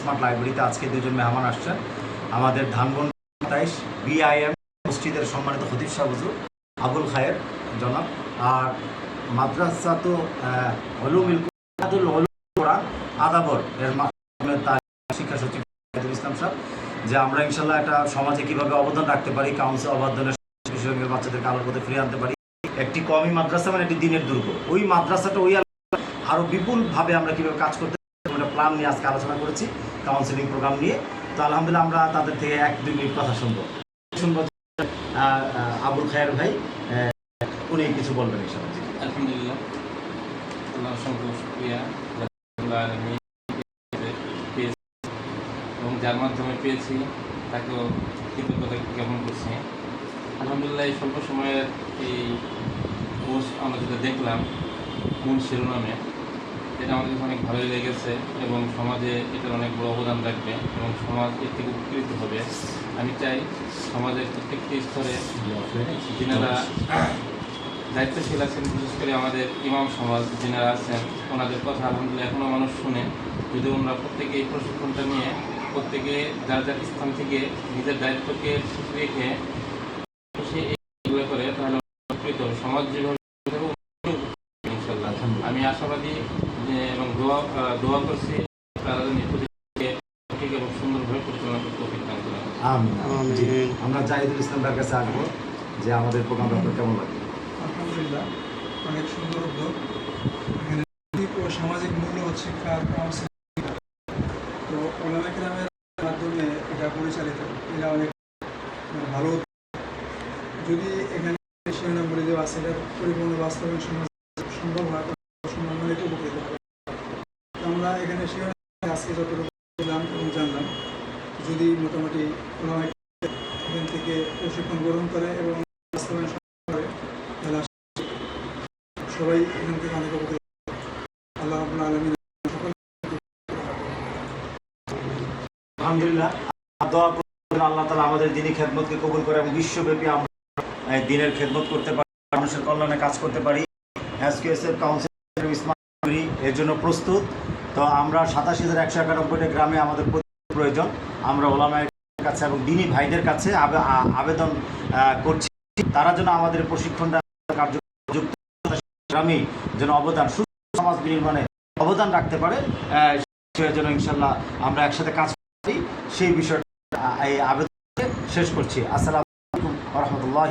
Smart লাইব্রেরিতে আজকে দুজন মেহমান আসছেন। আমাদের ধানবন তাইশ বিআইএম মসজিদের সম্মানিত সাহ হুজুর, আবুল খায়ের জনাব, আর মাদ্রাসা তো আদাবর এর মাধ্যমে শিক্ষা সচিব ইসলাম সাহেব, যে আমরা ইনশাল্লাহ একটা সমাজে কীভাবে অবদান রাখতে পারি কাউন্সিল অবাধনের বিষয়ে বাচ্চাদেরকে আলোর পথে ফিরে আনতে পারি। একটি কমই মাদ্রাসা মানে একটি দিনের দুর্গ। ওই মাদ্রাসাটা ওই আরও বিপুলভাবে আমরা কীভাবে কাজ করতে পারি, আমরা প্ল্যান নিয়ে আজকে আলোচনা করেছি কাউন্সিলিং প্রোগ্রাম নিয়ে। তো আলহামদুলিল্লাহ আমরা তাদের থেকে এক দুই মিনিট কথা শুনব। শুনব আবুল খায়ের ভাই উনি কিছু বলবেন জি। আলহামদুলিল্লাহ। এবং যার মাধ্যমে পেয়েছি তাকেও কৃতজ্ঞতা জ্ঞাপন করছি। আলহামদুলিল্লাহ এই স্বল্প সময়ের এই কোর্স আমরা যেটা দেখলাম মূল শিরোনামে এটা আমাদের অনেক ভালোই লেগেছে এবং সমাজে এটার অনেক বড় অবদান রাখবে এবং সমাজ এর থেকে উপকৃত হবে। আমি চাই সমাজের প্রত্যেকটি স্তরে যিনারা দায়িত্বশীল আছেন, বিশেষ করে আমাদের ইমাম সমাজ যিনারা আছেন, ওনাদের কথা আলহামদুলিল্লাহ এখনও মানুষ শুনে। যদি ওনারা প্রত্যেকে এই প্রশিক্ষণটা নিয়ে প্রত্যেকে যার যার স্থান থেকে নিজের দায়িত্বকে রেখে করে, তাহলে উপকৃত। সমাজ যেভাবে আমি আশাবাদী এবং দোয়া করছি তারা যেন সঠিক এবং সুন্দরভাবে পরিচালনা করতে। আমরা জাহিদুল ইসলাম কাছে আসব যে আমাদের প্রোগ্রামটা আপনার কেমন লাগে আলহামদুলিল্লাহ অনেক সুন্দর উদ্যোগ। নৈতিক ও সামাজিক মূল্যবোধ কাউন্সিল। তো ওলামা গ্রামের মাধ্যমে এটা পরিচালিত এটা অনেক ভালো উদ্যোগ। যদি এখানে শিরোনামগুলি দেওয়া আছে এটা পরিপূর্ণ বাস্তবায়ন সম্ভব হয় তো সম্মানিত উপকৃত হবে তো আমরা এখানে শিরোনাম আজকে যতটুকু এবং জানলাম, যদি মোটামুটি ওলামা এখান থেকে প্রশিক্ষণ গ্রহণ করে এবং সবাই আল্লাহ তালা আমাদের দিনই খেদমতকে কবুল করে এবং বিশ্বব্যাপী আমরা দিনের খেদমত করতে পারি, মানুষের কল্যাণে কাজ করতে পারি। লাইব্রেরি এর জন্য প্রস্তুত। তো আমরা সাতাশি হাজার একশো একানব্বইটা গ্রামে আমাদের প্রয়োজন। আমরা ওলামায়ের কাছে এবং দিনী ভাইদের কাছে আবেদন করছি। তারা যেন আমাদের প্রশিক্ষণটা কার্যযুক্ত গ্রামে যেন অবদান, সুস্থ সমাজ বিনির্মাণে অবদান রাখতে পারে। যেন ইনশাল্লাহ আমরা একসাথে কাজ করি। সেই বিষয়টা এই আবেদন শেষ করছি। আসসালামু আলাইকুম রহমতুল্লাহ